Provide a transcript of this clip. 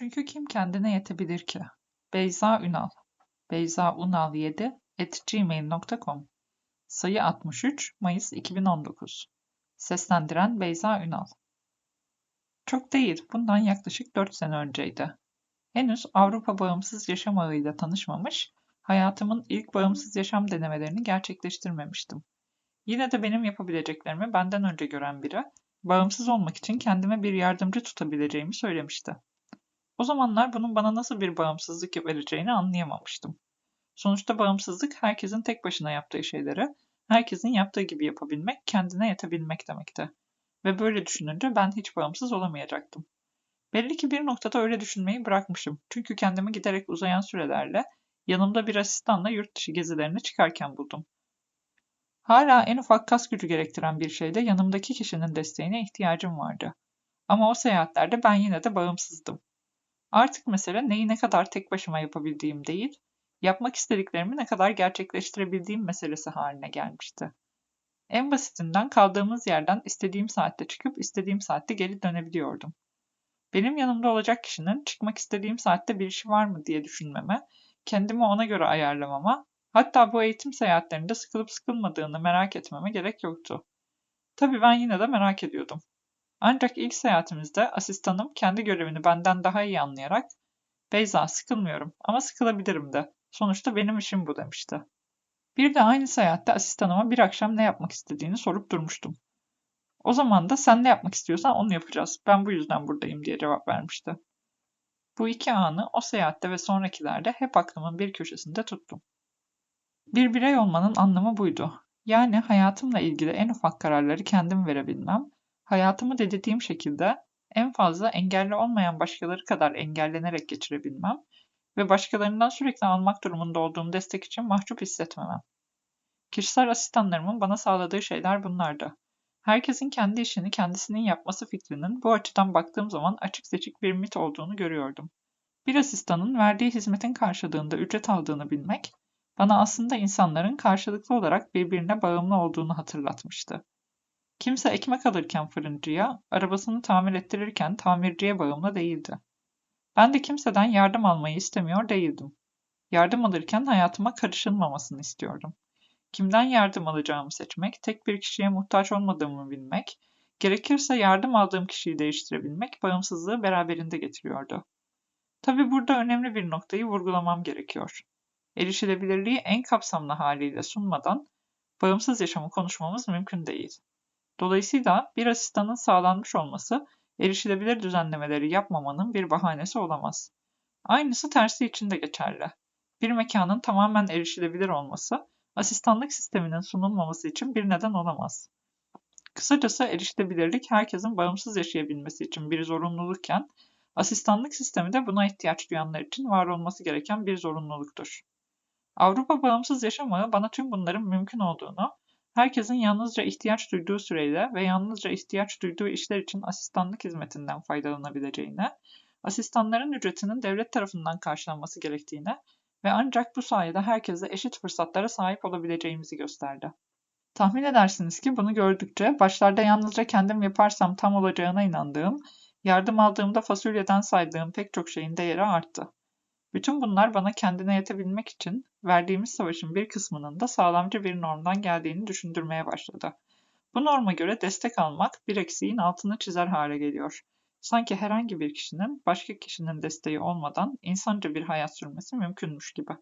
Çünkü kim kendine yetebilir ki? Beyza Ünal beyzaunal7 at gmail.com Sayı 63 Mayıs 2019 Seslendiren Beyza Ünal Çok değil, bundan yaklaşık 4 sene önceydi. Henüz Avrupa Bağımsız Yaşam Ağı'yla tanışmamış, hayatımın ilk bağımsız yaşam denemelerini gerçekleştirmemiştim. Yine de benim yapabileceklerimi benden önce gören biri, bağımsız olmak için kendime bir yardımcı tutabileceğimi söylemişti. O zamanlar bunun bana nasıl bir bağımsızlık vereceğini anlayamamıştım. Sonuçta bağımsızlık herkesin tek başına yaptığı şeyleri, herkesin yaptığı gibi yapabilmek, kendine yetebilmek demekti. Ve böyle düşününce ben hiç bağımsız olamayacaktım. Belli ki bir noktada öyle düşünmeyi bırakmışım. Çünkü kendimi giderek uzayan sürelerle yanımda bir asistanla yurt dışı gezilerine çıkarken buldum. Hala en ufak kas gücü gerektiren bir şeyde yanımdaki kişinin desteğine ihtiyacım vardı. Ama o seyahatlerde ben yine de bağımsızdım. Artık mesele neyi ne kadar tek başıma yapabildiğim değil, yapmak istediklerimi ne kadar gerçekleştirebildiğim meselesi haline gelmişti. En basitinden kaldığımız yerden istediğim saatte çıkıp istediğim saatte geri dönebiliyordum. Benim yanımda olacak kişinin çıkmak istediğim saatte bir işi var mı diye düşünmeme, kendimi ona göre ayarlamama, hatta bu eğitim seyahatlerinde sıkılıp sıkılmadığını merak etmeme gerek yoktu. Tabii ben yine de merak ediyordum. Ancak ilk seyahatimizde asistanım kendi görevini benden daha iyi anlayarak Beyza sıkılmıyorum ama sıkılabilirim de. Sonuçta benim işim bu demişti. Bir de aynı seyahatte asistanıma bir akşam ne yapmak istediğini sorup durmuştum. O zaman da sen ne yapmak istiyorsan onu yapacağız. Ben bu yüzden buradayım diye cevap vermişti. Bu iki anı o seyahatte ve sonrakilerde hep aklımın bir köşesinde tuttum. Bir birey olmanın anlamı buydu. Yani hayatımla ilgili en ufak kararları kendim verebilmem, hayatımı dediğim şekilde en fazla engelli olmayan başkaları kadar engellenerek geçirebilmem ve başkalarından sürekli almak durumunda olduğum destek için mahcup hissetmemem. Kişisel asistanlarımın bana sağladığı şeyler bunlardı. Herkesin kendi işini kendisinin yapması fikrinin bu açıdan baktığım zaman açık seçik bir mit olduğunu görüyordum. Bir asistanın verdiği hizmetin karşılığında ücret aldığını bilmek, bana aslında insanların karşılıklı olarak birbirine bağımlı olduğunu hatırlatmıştı. Kimse ekmek alırken fırıncıya, arabasını tamir ettirirken tamirciye bağımlı değildi. Ben de kimseden yardım almayı istemiyor değildim. Yardım alırken hayatıma karışılmamasını istiyordum. Kimden yardım alacağımı seçmek, tek bir kişiye muhtaç olmadığımı bilmek, gerekirse yardım aldığım kişiyi değiştirebilmek bağımsızlığı beraberinde getiriyordu. Tabi burada önemli bir noktayı vurgulamam gerekiyor. Erişilebilirliği en kapsamlı haliyle sunmadan bağımsız yaşamı konuşmamız mümkün değil. Dolayısıyla bir asistanın sağlanmış olması erişilebilir düzenlemeleri yapmamanın bir bahanesi olamaz. Aynısı tersi için de geçerli. Bir mekanın tamamen erişilebilir olması, asistanlık sisteminin sunulmaması için bir neden olamaz. Kısacası erişilebilirlik herkesin bağımsız yaşayabilmesi için bir zorunlulukken, asistanlık sistemi de buna ihtiyaç duyanlar için var olması gereken bir zorunluluktur. Avrupa Bağımsız Yaşam bana tüm bunların mümkün olduğunu Herkesin yalnızca ihtiyaç duyduğu süreyle ve yalnızca ihtiyaç duyduğu işler için asistanlık hizmetinden faydalanabileceğine, asistanların ücretinin devlet tarafından karşılanması gerektiğine ve ancak bu sayede herkese eşit fırsatlara sahip olabileceğimizi gösterdi. Tahmin edersiniz ki bunu gördükçe başlarda yalnızca kendim yaparsam tam olacağına inandığım, yardım aldığımda fasulyeden saydığım pek çok şeyin değeri arttı. Bütün bunlar bana kendine yetebilmek için verdiğimiz savaşın bir kısmının da sağlamcı bir normdan geldiğini düşündürmeye başladı. Bu norma göre destek almak bir eksiğin altını çizer hale geliyor. Sanki herhangi bir kişinin başka kişinin desteği olmadan insanca bir hayat sürmesi mümkünmüş gibi.